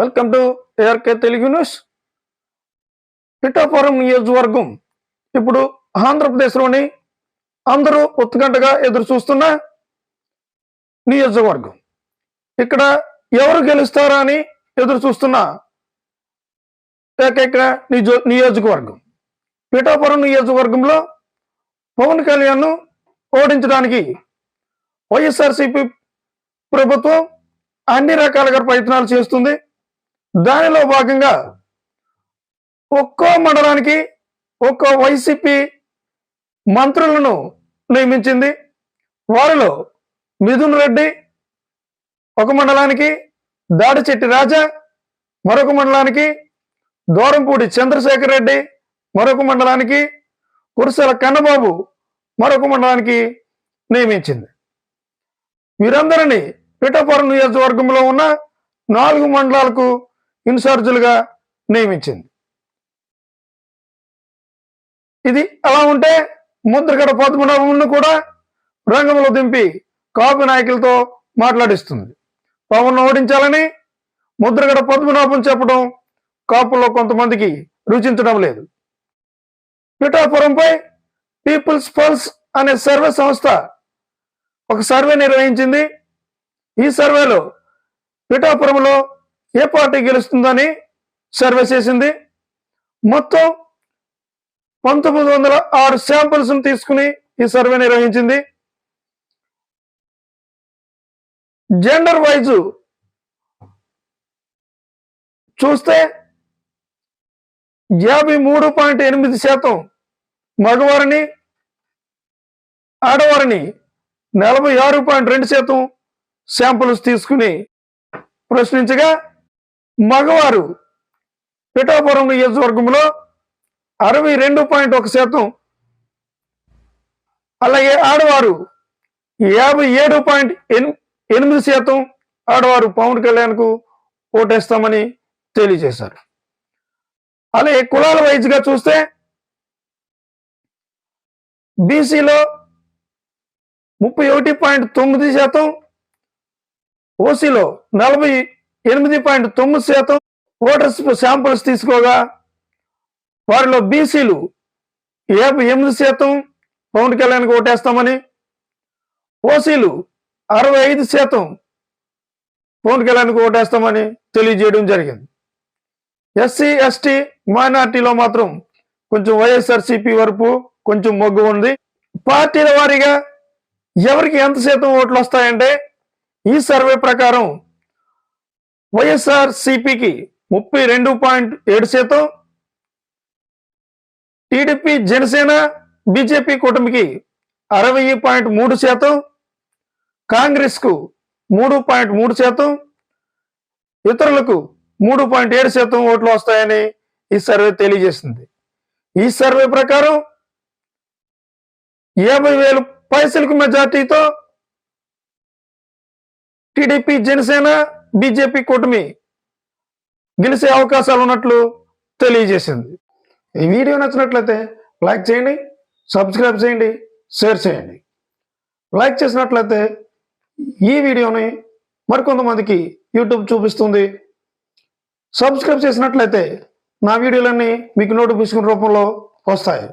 Welcome to ARK Telugu news Pithapuram నియోజకవర్గం ఇప్పుడు ఆంధ్రప్రదేశ్లోని అందరూ ఉత్కంఠగా ఎదురు చూస్తున్న నియోజకవర్గం. ఇక్కడ ఎవరు గెలుస్తారా అని ఎదురు చూస్తున్న ఏకైక నిజో నియోజకవర్గం. పిఠాపురం నియోజకవర్గంలో పవన్ కళ్యాణ్ను ఓడించడానికి వైఎస్ఆర్సీపీ ప్రభుత్వం అన్ని రకాలుగా ప్రయత్నాలు చేస్తుంది. దానిలో భాగంగా ఒక్కో మండలానికి ఒక్కో వైసీపీ మంత్రులను నియమించింది. వారిలో మిథున్ రెడ్డి ఒక మండలానికి దాడిచెట్టి రాజా మరొక మండలానికి దూరంపూడి చంద్రశేఖర్ రెడ్డి మరొక మండలానికి కురసల కన్నబాబు మరొక మండలానికి నియమించింది. వీరందరినీ పిఠాపురం నియోజకవర్గంలో ఉన్న నాలుగు మండలాలకు ఇన్ఛార్జీలుగా నియమించింది. ఇది అలా ఉంటే ముద్రగడ పద్మనాభంను కూడా రంగంలో దింపి కాపు నాయకులతో మాట్లాడిస్తుంది. పవన్ ఓడించాలని ముద్రగడ పద్మనాభం చెప్పడం కాపుల్లో కొంతమందికి రుచించడం లేదు. పిఠాపురంపై పీపుల్స్ పల్స్ అనే సర్వే సంస్థ ఒక సర్వే నిర్వహించింది. ఈ సర్వేలో పిఠాపురంలో ఏ పార్టీ గెలుస్తుందని సర్వే చేసింది. మొత్తం పంతొమ్మిది వందల ఆరు శాంపుల్స్ తీసుకుని ఈ సర్వే నిర్వహించింది. జెండర్ వైజ్ చూస్తే యాభై మూడు పాయింట్ ఎనిమిది శాతం మగవారిని ఆడవారిని నలభై ఆరు పాయింట్ రెండు శాతం శాంపుల్స్ తీసుకుని ప్రశ్నించగా మగవారు పిఠాపురం నియోజకవర్గంలో అరవై రెండు పాయింట్ ఒక శాతం. అలాగే ఆడవారు యాభై ఏడు పాయింట్ ఎనిమిది శాతం ఆడవారు పవన్ కళ్యాణ్కు ఓటేస్తామని తెలియజేశారు. అలాగే కులాల వైజ్గా చూస్తే బీసీలో ముప్పై ఒకటి పాయింట్ తొమ్మిది శాతం ఓసీలో నలభై ఎనిమిది పాయింట్ తొమ్మిది శాతం ఓటర్స్ శాంపుల్స్ తీసుకోగా వారిలో బీసీలు యాభై ఎనిమిది శాతం పవన్ కళ్యాణ్కి ఓటేస్తామని ఓసీలు అరవై ఐదు శాతం పవన్ కళ్యాణ్కి ఓటేస్తామని తెలియజేయడం జరిగింది. ఎస్సీ ఎస్టీ మైనార్టీలో మాత్రం కొంచెం వైఎస్ఆర్సీపీ వరకు కొంచెం మొగ్గు ఉంది. పార్టీల వారీగా ఎవరికి ఎంత శాతం ఓట్లు వస్తాయంటే ఈ సర్వే ప్రకారం వైఎస్ఆర్ సిపికి ముప్పై రెండు పాయింట్ ఏడు శాతం టీడీపీ జనసేన బీజేపీ కూటమికి అరవై పాయింట్ మూడు శాతం కాంగ్రెస్కు మూడు పాయింట్ మూడు శాతం ఇతరులకు మూడు పాయింట్ ఏడు శాతం ఓట్లు వస్తాయని ఈ సర్వే తెలియజేసింది. ఈ సర్వే ప్రకారం యాభై వేలు పైసలకు మెజార్టీతో టీడీపీ జనసేన బీజేపీ కూటమి గెలిచే అవకాశాలు ఉన్నట్లు తెలియజేసింది. ఈ వీడియో నచ్చినట్లయితే లైక్ చేయండి సబ్స్క్రైబ్ చేయండి షేర్ చేయండి. లైక్ చేసినట్లయితే ఈ వీడియోని మరికొంతమందికి యూట్యూబ్ చూపిస్తుంది. సబ్స్క్రైబ్ చేసినట్లయితే నా వీడియోలన్నీ మీకు నోటిఫికేషన్ రూపంలో వస్తాయి.